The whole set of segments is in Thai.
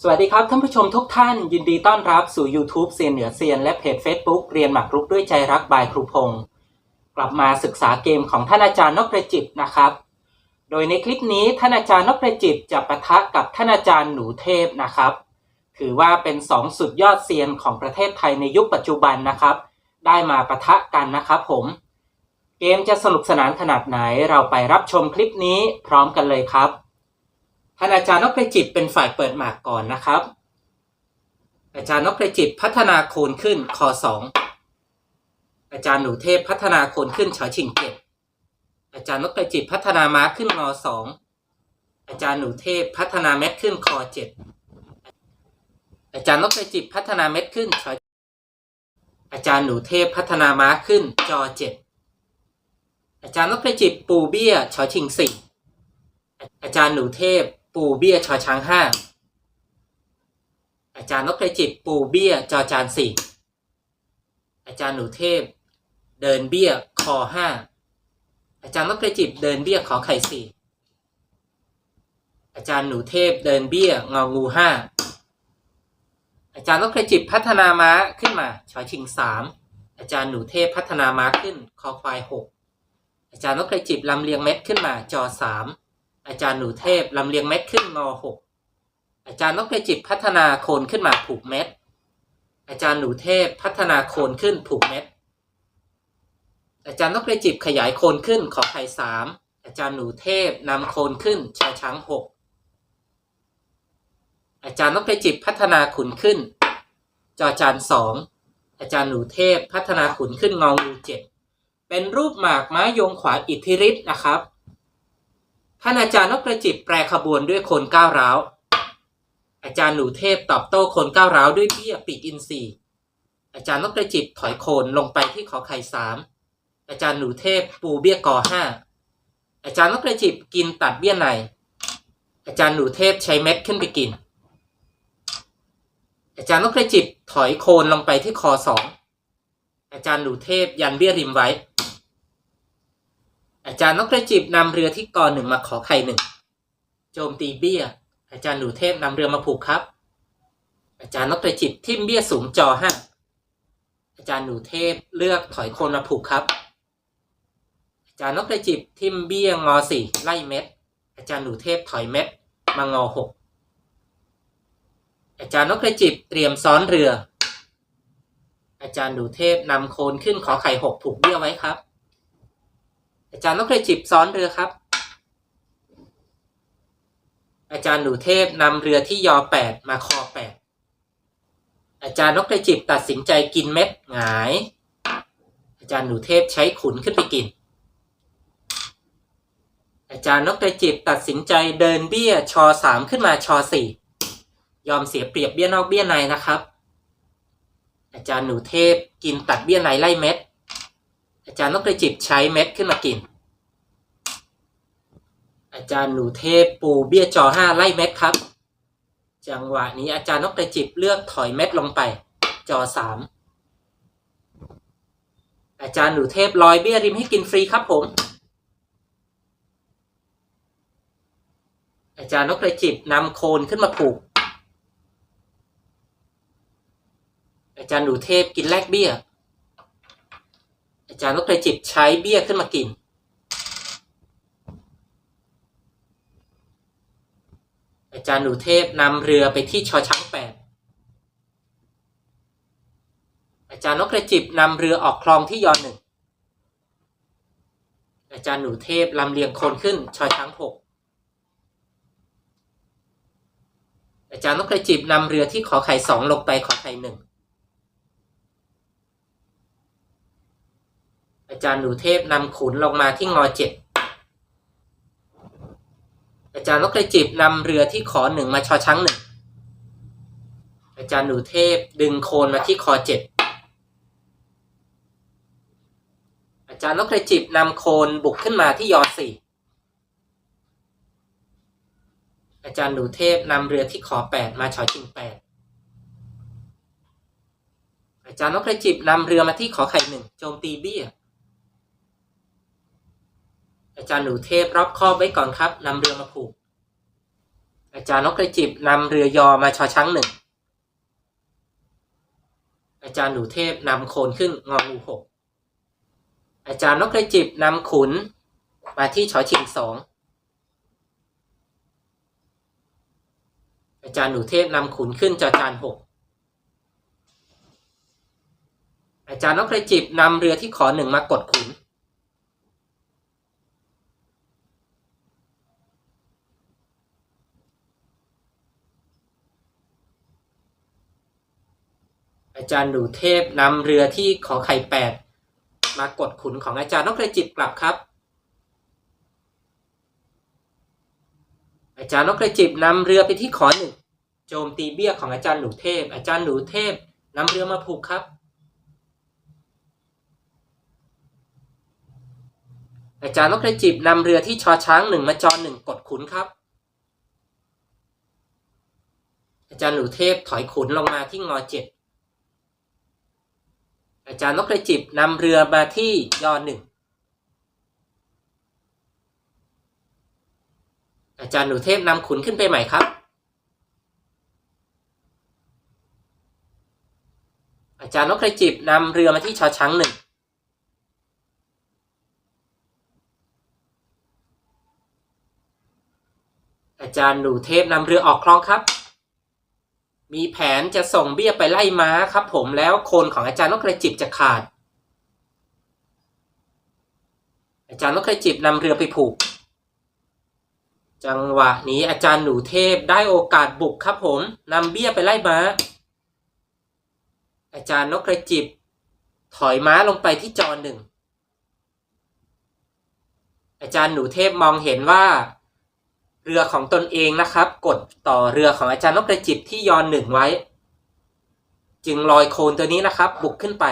สวัสดีครับท่านผู้ชมทุกท่านยินดีต้อนรับสู่ YouTube เซียนเหนือเซียนและเพจ Facebook เรียนหมากรุกด้วยใจรักบายครูพงศ์กลับมาศึกษาเกมของท่านอาจารย์นพประจิตนะครับ โดยในคลิปนี้ท่านอาจารย์นพประจิตจะปะทะกับท่านอาจารย์หนูเทพนะครับ ถือว่าเป็นสองสุดยอดเซียนของประเทศไทยในยุคปัจจุบันนะครับ ได้มาปะทะกันนะครับผม เกมจะสนุกสนานขนาดไหนเราไปรับชมคลิปนี้พร้อมกันเลยครับ ท่านอาจารย์นพประจิตเป็นฝ่ายเปิดหมากก่อนนะครับ อาจารย์นพประจิตพัฒนาโคนขึ้นคอสองอาจารย์หนูเทพพัฒนาโคนขึ้นชอชิงเจ็ดอาจารย์นพประจิตพัฒนาม้าขึ้นงอสองอาจารย์หนูเทพพัฒนาเม็ดขึ้นคอเจ็ดอาจารย์นพประจิตพัฒนาเม็ดขึ้นชออาจารย์หนูเทพพัฒนาม้าขึ้นจอเจ็ดอาจารย์นพประจิตปูเบี้ยชอชิงสี่อาจารย์หนูเทพ ปูเบี้ยชอช้างห้าอาจารย์นพจิตปูเบี้ยจอจานสี่อาจารย์หนูเทพ เดินเบี้ยคอห้าอาจารย์นพจิตเดินเบี้ยขอไข่สี่อาจารย์หนูเทพเดินเบี้ยงองูห้าอาจารย์นพจิตพัฒนาม้าขึ้นมาชอชิงสามอาจารย์หนูเทพพัฒนาม้าขึ้นคอควายหกอาจารย์นพจิตลำเลียงเม็ดขึ้นมาจอสาม อาจารย์หนูเทพลำเลียงเม็ดขึ้นงอหกอาจารย์นพจิตพัฒนาโคนขึ้นมาผูกเม็ด อาจารย์หนูเทพพัฒนาโคนขึ้นผูกเม็ด อาจารย์นพจิตขยายโคนขึ้นขอไข่สามอาจารย์หนูเทพนำโคนขึ้นชอช้างหกอาจารย์นพจิตพัฒนาขุนขึ้น จอจานสองอาจารย์หนูเทพพัฒนาขุนขึ้นงองูเจ็ดเป็นรูปหมากม้ายงขวาอิทธิฤทธิ์นะครับ ท่านอาจารย์นพประจิตแปรขบวนด้วยโคนก้าวร้าว อาจารย์หนูเทพตอบโต้โคนก้าวร้าวด้วยเบี้ยปีกอินทรีอาจารย์นพประจิตถอยโคนลงไปที่ขอไข่สามอาจารย์หนูเทพปูเบี้ยกอห้าอาจารย์นพประจิตกินตัดเบี้ยในอาจารย์หนูเทพใช้เม็ดขึ้นไปกิน อาจารย์นพประจิตถอยโคนลงไปที่คอสองอาจารย์หนูเทพยันเบี้ยริมไว้ อาจารย์นกกระจิบนำเรือที่กอหนึ่งมาขอไข่หนึ่งโจมตีเบี้ย อาจารย์หนูเทพนำเรือมาผูกครับ อาจารย์นกกระจิบทิ่มเบี้ยสูงจอห้าอาจารย์หนูเทพเลือกถอยโคนมาผูกครับ อาจารย์นกกระจิบทิ่มเบี้ยงอสี่ไล่เม็ด อาจารย์หนูเทพถอยเม็ดมางอหกอาจารย์นกกระจิบเตรียมซ้อนเรือ อาจารย์หนูเทพนำโคนขึ้นขอไข่หกผูกเบี้ยไว้ครับ อาจารย์นกกระจิบซ้อนเรือครับ อาจารย์หนูเทพนำเรือที่ยอแปดมาคอแปดอาจารย์นกกระจิบตัดสินใจกินเม็ดหงาย อาจารย์หนูเทพใช้ขุนขึ้นไปกิน อาจารย์นกกระจิบตัดสินใจเดินเบี้ยชอสามขึ้นมาชอสี่ยอมเสียเปรียบเบี้ยนอกเบี้ยในนะครับ อาจารย์หนูเทพกินตัดเบี้ยในไล่เม็ด อาจารย์นกกระจิบใช้เม็ดขึ้นมากิน อาจารย์หนูเทพปูเบี้ยจอห้าไล่เม็ดครับ จังหวะนี้อาจารย์นกกระจิบเลือกถอยเม็ดลงไป จอสามอาจารย์หนูเทพลอยเบี้ยริมให้กินฟรีครับผม อาจารย์นกกระจิบนำโคนขึ้นมาผูก อาจารย์หนูเทพกินแลกเบี้ย อาจารย์นกกระจิบใช้เบี้ยขึ้นมากิน อาจารย์หนูเทพนำเรือไปที่ชอช้างแปดอาจารย์นกกระจิบนำเรือออกคลองที่ยอนหนึ่งอาจารย์หนูเทพลำเลียงคนขึ้นชอช้างหกอาจารย์นกกระจิบนำเรือที่ขอไข่สองลงไปขอไข่หนึ่ง อาจารย์หนูเทพนำขุนลงมาที่งอเจ็ดอาจารย์นกกระจิบนำเรือที่ขอหนึ่งมาชอช้างหนึ่งอาจารย์หนูเทพดึงโคนมาที่คอเจ็ดอาจารย์นกกระจิบนำโคนบุกขึ้นมาที่ยอสี่อาจารย์หนูเทพนำเรือที่ขอแปดมาชอชิงแปดอาจารย์นกกระจิบนำเรือมาที่ขอไข่หนึ่งโจมตีเบี้ย อาจารย์หนูเทพรอบคอบไว้ก่อนครับนำเรือมาผูก อาจารย์นกกระจิบนำเรือยอมาชอช้างหนึ่ง อาจารย์หนูเทพนำโคนขึ้นงองูหก อาจารย์นกกระจิบนำขุน มาที่ชอชิงสอง อาจารย์หนูเทพนำขุนขึ้นจอจานหก อาจารย์นกกระจิบนำเรือที่ขอหนึ่งมากดขุน อาจารย์หนูเทพนำเรือที่ขอไข่แปดมากดขุนของอาจารย์นกกระจิบกลับครับ อาจารย์นกกระจิบนำเรือไปที่ขอหนึ่งโจมตีเบี้ยของอาจารย์หนูเทพ อาจารย์หนูเทพนำเรือมาผูกครับ อาจารย์นกกระจิบนำเรือที่ชอช้างหนึ่งมาจอหนึ่งกดขุนครับอาจารย์หนูเทพถอยขุนลงมาที่งอเจ็ด อาจารย์นกกระจิบนำเรือมาที่ยอหนึ่งอาจารย์หนูเทพนำขุนขึ้นไปใหม่ครับ อาจารย์นกกระจิบนำเรือมาที่ชอช้างหนึ่งอาจารย์หนูเทพนำเรือออกคลองครับ มีแผนจะส่งเบี้ยไปไล่ม้าครับผมแล้วโคนของอาจารย์นกกระจิบจะขาด อาจารย์นกกระจิบนำเรือไปผูก จังหวะนี้อาจารย์หนูเทพได้โอกาสบุกครับผมนำเบี้ยไปไล่ม้า อาจารย์นกกระจิบ ถอยม้าลงไปที่จอหนึ่งอาจารย์หนูเทพมองเห็นว่า เรือของตนเองนะครับ กดต่อเรือของอาจารย์นกกระจิบที่ยอนหนึ่งไว้ จึงลอยโคลนตัวนี้นะครับ บุกขึ้นไป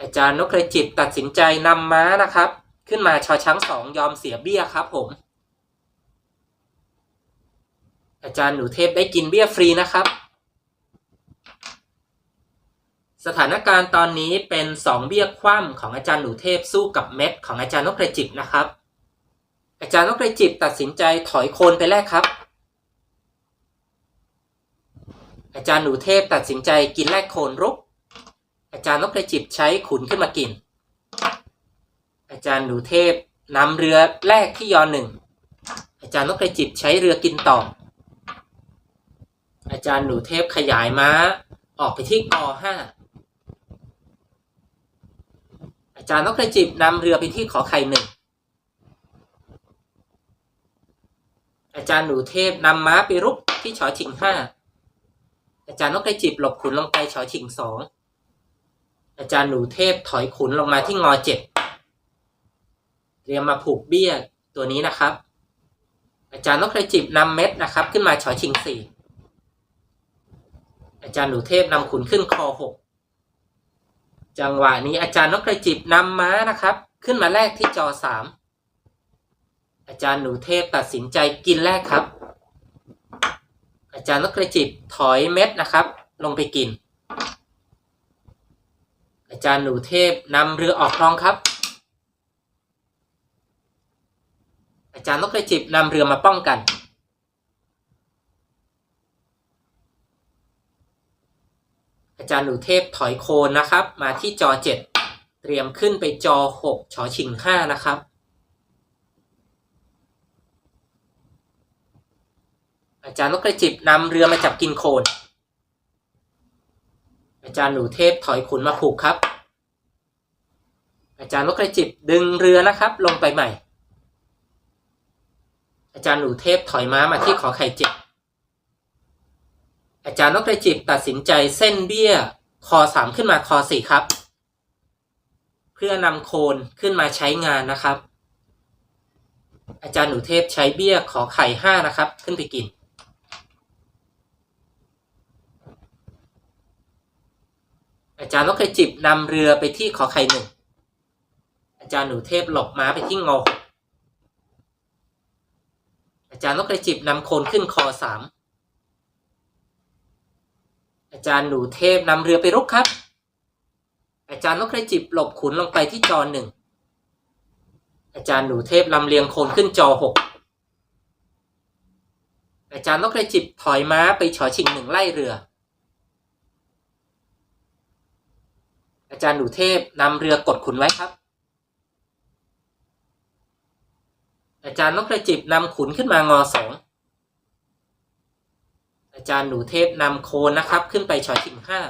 อาจารย์นกกระจิบตัดสินใจนำม้านะครับ ขึ้นมาชอช้างสองยอมเสียเบี้ยครับผม อาจารย์หนูเทพได้กินเบี้ยฟรีนะครับ สถานการณ์ตอนนี้เป็นสองเบี้ยคว่ำของอาจารย์หนูเทพสู้กับเม็ดของอาจารย์นกกระจิบนะครับ อาจารย์นกกระจิบตัดสินใจถอยโคนไปแรกครับ อาจารย์หนูเทพตัดสินใจกินแรกโคนรุก อาจารย์นกกระจิบใช้ขุนขึ้นมากิน อาจารย์หนูเทพนำเรือแรกที่ยอหนึ่งอาจารย์นกกระจิบใช้เรือกินต่อ อาจารย์หนูเทพขยายม้าออกไปที่กอห้า อา จารย์นกกระจิบนำเรือไปที่ขอไข่หนึ่งอาจารย์หนูเทพนำม้าไปรุกที่ชอชิงห้าอาจารย์นกกระจิบหลบขุนลงไปชอชิงสองอาจารย์หนูเทพถอยขุนลงมาที่งอเจ็ดเรียมมาผูกเบี้ยตัวนี้นะครับ อาจารย์นกกระจิบนำเม็ดนะครับ ขึ้นมาชอชิงสี่อาจารย์หนูเทพนำขุนขึ้นคอหก จังหวะนี้อาจารย์นกกระจิบนำม้านะครับ ขึ้นมาแรกที่จอสามอาจารย์หนูเทพตัดสินใจกินแรกครับ อาจารย์นกกระจิบถอยเม็ดนะครับ ลงไปกิน อาจารย์หนูเทพนำเรือออกคลองครับ อาจารย์นกกระจิบนำเรือมาป้องกัน อาจารย์หนูเทพถอยโคนนะครับ มาที่จอเจ็ดเตรียมขึ้นไปจอหกชอชิงห้านะครับ อาจารย์นกกระจิบนำเรือมาจับกินโคน อาจารย์หนูเทพถอยขุนมาผูกครับ อาจารย์นกกระจิบดึงเรือนะครับ ลงไปใหม่ อาจารย์หนูเทพถอยม้ามาที่ขอไข่เจ็ด อาจารย์นกกระจิบตัดสินใจเส้นเบี้ยคอสามขึ้นมาคอสี่ครับ เพื่อนำโคนขึ้นมาใช้งานนะครับ อาจารย์หนูเทพใช้เบี้ยขอไข่ห้านะครับ ขึ้นไปกิน อาจารย์นกกระจิบนำเรือไปที่ขอไข่หนึ่งอาจารย์หนูเทพหลบม้าไปที่งออาจารย์นกกระจิบนำโคนขึ้นคอสาม อาจารย์หนูเทพนำเรือไปรุกครับ อาจารย์นกกระจิบหลบขุนลงไปที่จอหนึ่งอาจารย์หนูเทพลำเลียงโคนขึ้นจอหกอาจารย์นกกระจิบถอยม้าไปฉอชิงหนึ่งไล่เรือ อาจารย์หนูเทพนำเรือกดขุนไว้ครับ อาจารย์นกกระจิบนำขุนขึ้นมางอสอง อาจารย์หนูเทพนำโคนนะครับ ขึ้นไปฉอชิงห้า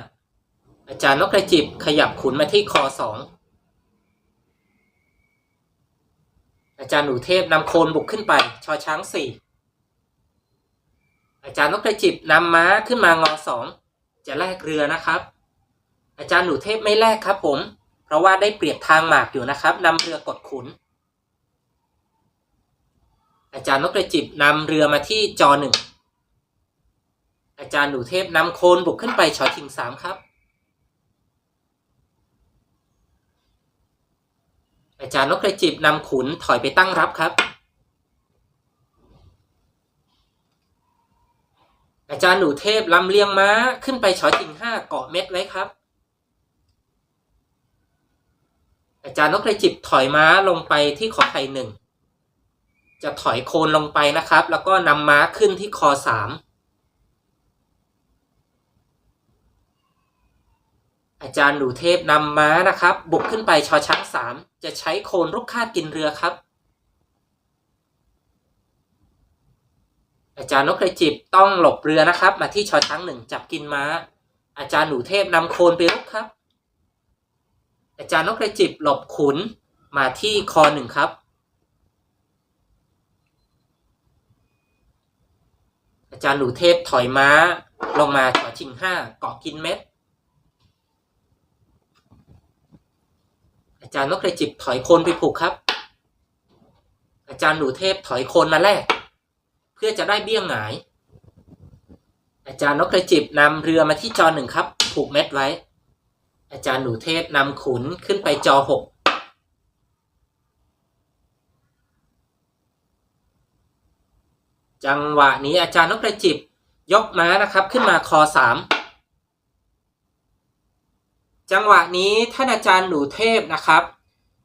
อาจารย์นกกระจิบขยับขุนมาที่คอสองอาจารย์หนูเทพนำโคนบุกขึ้นไปชอช้างสี่อาจารย์นกกระจิบนำม้าขึ้นมางอสองจะแลกเรือนะครับ อาจารย์หนูเทพไม่แลกครับ ผม เพราะว่าได้เปรียบทางหมากอยู่นะครับนำเรือกดขุน อาจารย์นกกระจิบนำเรือมาที่จอหนึ่ง อาจารย์หนูเทพนำโคนบุกขึ้นไปชอชิงสามครับ อาจารย์นกกระจิบนำขุนถอยไปตั้งรับครับ อาจารย์หนูเทพลำเลียงม้าขึ้นไปชอชิงห้าเกาะเม็ดไว้ครับ อาจารย์นกกระจิบถอยม้าลงไปที่ขอไข่หนึ่งจะถอยโคนลงไปนะครับ แล้วก็นำม้าขึ้นที่คอสาม อาจารย์หนูเทพนำม้านะครับ บุกขึ้นไปชอช้างสามจะใช้โคนรุกคาดกินเรือครับ อาจารย์นกกระจิบต้องหลบเรือนะครับ มาที่ชอช้างหนึ่งจับกินม้า อาจารย์หนูเทพนำโคนไปรุกครับ อาจารย์นกกระจิบหลบขุนมาที่คอหนึ่งครับ อาจารย์หนูเทพถอยม้าลงมาชอชิงห้าเกาะกินเม็ด อา จารย์นกกระจิบถอยโคนไปผูกครับ อาจารย์หนูเทพถอยโคนมาแลกเพื่อจะได้เบี้ยงหงาย อาจารย์นกกระจิบนำเรือมาที่จอหนึ่งครับ ผูกเม็ดไว้ อาจารย์หนูเทพนำขุนขึ้นไปจอหกจังหวะนี้อาจารย์นกกระจิบยกม้านะครับ ขึ้นมาคอสาม จังหวะนี้ท่านอาจารย์หนูเทพนะครับ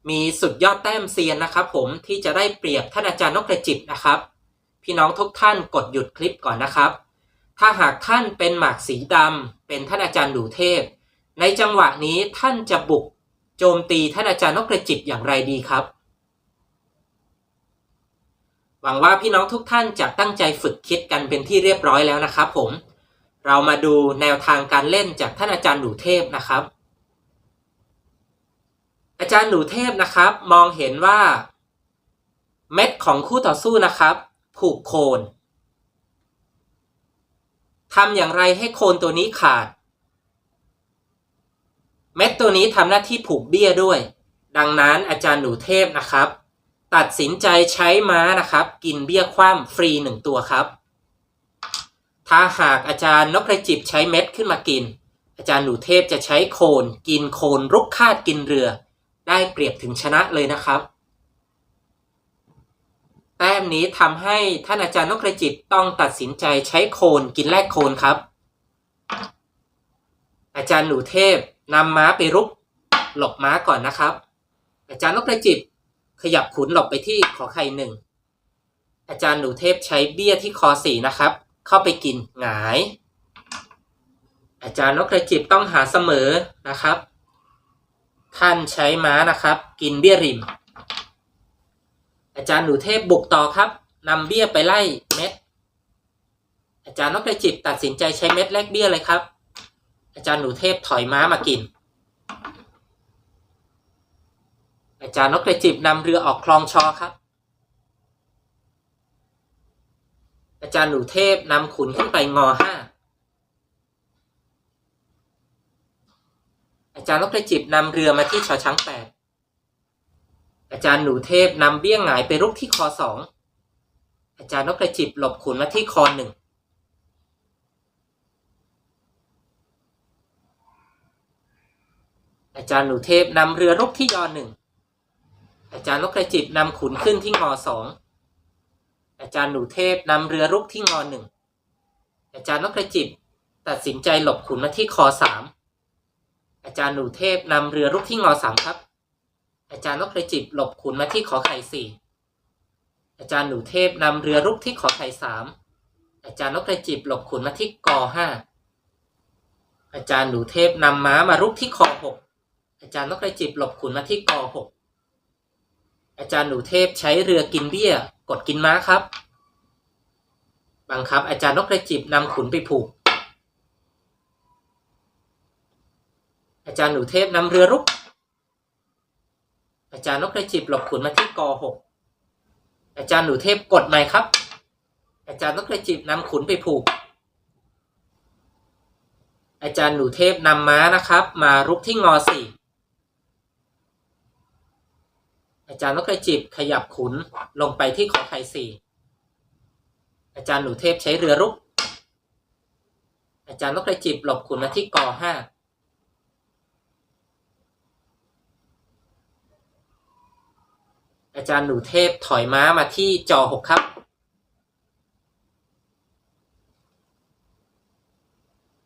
มีสุดยอดแต้มเซียนนะครับ ผมที่จะได้เปรียบท่านอาจารย์นกกระจิบนะครับ พี่น้องทุกท่านกดหยุดคลิปก่อนนะครับ ถ้าหากท่านเป็นหมากสีดำเป็นท่านอาจารย์หนูเทพ ในจังหวะนี้ท่านจะบุกโจมตีท่านอาจารย์นกกระจิบอย่างไรดีครับ หวังว่าพี่น้องทุกท่านจะตั้งใจฝึกคิดกันเป็นที่เรียบร้อยแล้วนะครับ ผม เรามาดูแนวทางการเล่นจากท่านอาจารย์หนูเทพนะครับ อาจารย์หนูเทพนะครับ มองเห็นว่า เม็ดของคู่ต่อสู้นะครับ ผูกโคนทำอย่างไรให้โคนตัวนี้ขาด เม็ดตัวนี้ทำหน้าที่ผูกเบี้ยด้วย ดังนั้นอาจารย์หนูเทพนะครับ ตัดสินใจใช้ม้านะครับ กินเบี้ยคว่ำฟรีหนึ่งตัวครับ ถ้าหากอาจารย์นกกระจิบใช้เม็ดขึ้นมากิน อาจารย์หนูเทพจะใช้โคน กินโคนรุกคาดกินเรือ ได้เปรียบถึงชนะเลยนะครับ แต้มนี้ทำให้ท่านอาจารย์นกกระจิบต้องตัดสินใจใช้โคนกินแลกโคนครับ อาจารย์หนูเทพนำม้าไปรุกหลบม้าก่อนนะครับ อาจารย์นกกระจิบขยับขุนหลบไปที่ขอไข่หนึ่งอาจารย์หนูเทพใช้เบี้ยที่คอสี่นะครับ เข้าไปกินหงาย อาจารย์นกกระจิบต้องหาเสมอนะครับ ท่านใช้ม้านะครับ กินเบี้ยริม อาจารย์หนูเทพบุกต่อครับนำเบี้ยไปไล่เม็ด อาจารย์นกกระจิบตัดสินใจใช้เม็ดแลกเบี้ยเลยครับ อาจารย์หนูเทพถอยม้ามากิน อาจารย์นกกระจิบนำเรือออกคลองชอครับ อาจารย์หนูเทพนำขุนขึ้นไปงอห้า อาจารย์นกกระจิบนำเรือมาที่ชอช้างแปดอาจารย์หนูเทพนำเบี้ยงหงายไปรุกที่คอสองอาจารย์นกกระจิบหลบขุนมาที่คอหนึ่งอาจารย์หนูเทพนำเรือรุกที่ยอหนึ่งอาจารย์นกกระจิบนำขุนขึ้นที่งอสองอาจารย์หนูเทพนำเรือรุกที่งอหนึ่งอาจารย์นกกระจิบตัดสินใจหลบขุนมาที่คอสาม อาจารย์หนูเทพนำเรือรุกที่งอสามครับ อาจารย์นกกระจิบหลบขุนมาที่ขอไข่สี่อาจารย์หนูเทพนำเรือรุกที่ขอไข่สามอาจารย์นกกระจิบหลบขุนมาที่กอห้าอาจารย์หนูเทพนำม้ามารุกที่คอหกอาจารย์นกกระจิบหลบขุนมาที่กอหกอาจารย์หนูเทพใช้เรือกินเบี้ยกดกินม้าครับ บังคับ อาจารย์นกกระจิบนำขุนไปผูก อาจารย์หนูเทพนำเรือรุก อาจารย์นกกระจิบหลบขุนมาที่กหกอาจารย์หนูเทพกดใหม่ครับ อาจารย์นกกระจิบนำขุนไปผูก อาจารย์หนูเทพนำม้านะครับ มารุกที่งอสี่อาจารย์นกกระจิบขยับขุนลงไปที่ขอไข่สี่อาจารย์หนูเทพใช้เรือรุก อาจารย์นกกระจิบหลบขุนมาที่กห้า อาจารย์หนูเทพถอยม้ามาที่จอหกครับ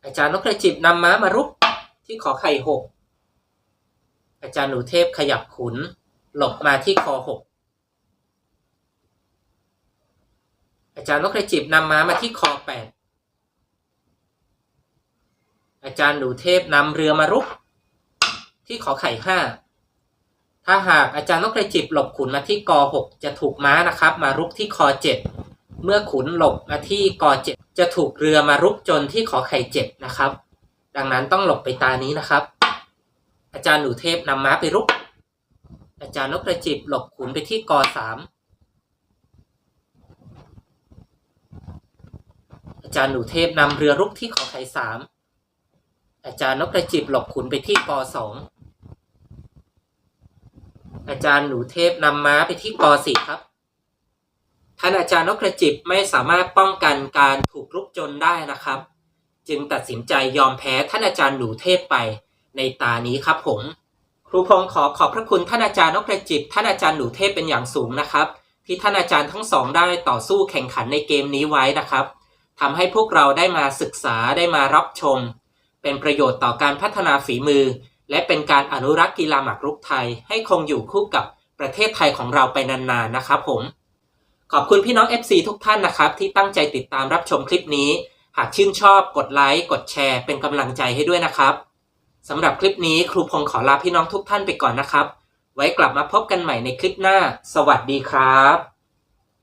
อาจารย์นกกระจิบนำม้ามารุกที่ขอไข่หกอาจารย์หนูเทพขยับขุน หลบมาที่คอหกอาจารย์นกกระจิบนำม้ามาที่คอแปดอาจารย์หนูเทพนำเรือมารุกที่ขอไข่ห้า ถ้าหากอาจารย์นกกระจิบหลบขุนมาที่ก6จะถูกม้านะครับ มารุกที่คอ7เมื่อขุนหลบมาที่ก7จะถูกเรือมารุกจนที่ขอไข่7นะครับ ดังนั้นต้องหลบไปตานี้นะครับ อาจารย์หนูเทพนำม้าไปรุก อาจารย์นกกระจิบหลบขุนไปที่ก3อาจารย์หนูเทพนำเรือรุกที่ขอไข่3อาจารย์นกกระจิบหลบขุนไปที่ก2อ อาจารย์หนูเทพนำม้าไปที่กสิครับ ท่านอาจารย์นกกระจิบไม่สามารถป้องกันการถูกรุกจนได้นะครับ จึงตัดสินใจยอมแพ้ท่านอาจารย์หนูเทพไปในตานี้ครับผม ครูพงศ์ขอขอบพระคุณท่านอาจารย์นกกระจิบท่านอาจารย์หนูเทพเป็นอย่างสูงนะครับ ที่ท่านอาจารย์ทั้งสองได้ต่อสู้แข่งขันในเกมนี้ไว้นะครับทำให้พวกเราได้มาศึกษาได้มารับชม เป็นประโยชน์ต่อการพัฒนาฝีมือ และเป็นการอนุรักษ์กีฬาหมากรุกไทยให้คงอยู่คู่กับประเทศไทยของเราไปนานๆนะครับผม ขอบคุณพี่น้อง FC ทุกท่านนะครับ ที่ตั้งใจติดตามรับชมคลิปนี้ หากชื่นชอบกดไลค์กดแชร์เป็นกำลังใจให้ด้วยนะครับสำหรับคลิปนี้ครูพงศ์ขอลาพี่น้องทุกท่านไปก่อนนะครับ ไว้กลับมาพบกันใหม่ในคลิปหน้า สวัสดีครับ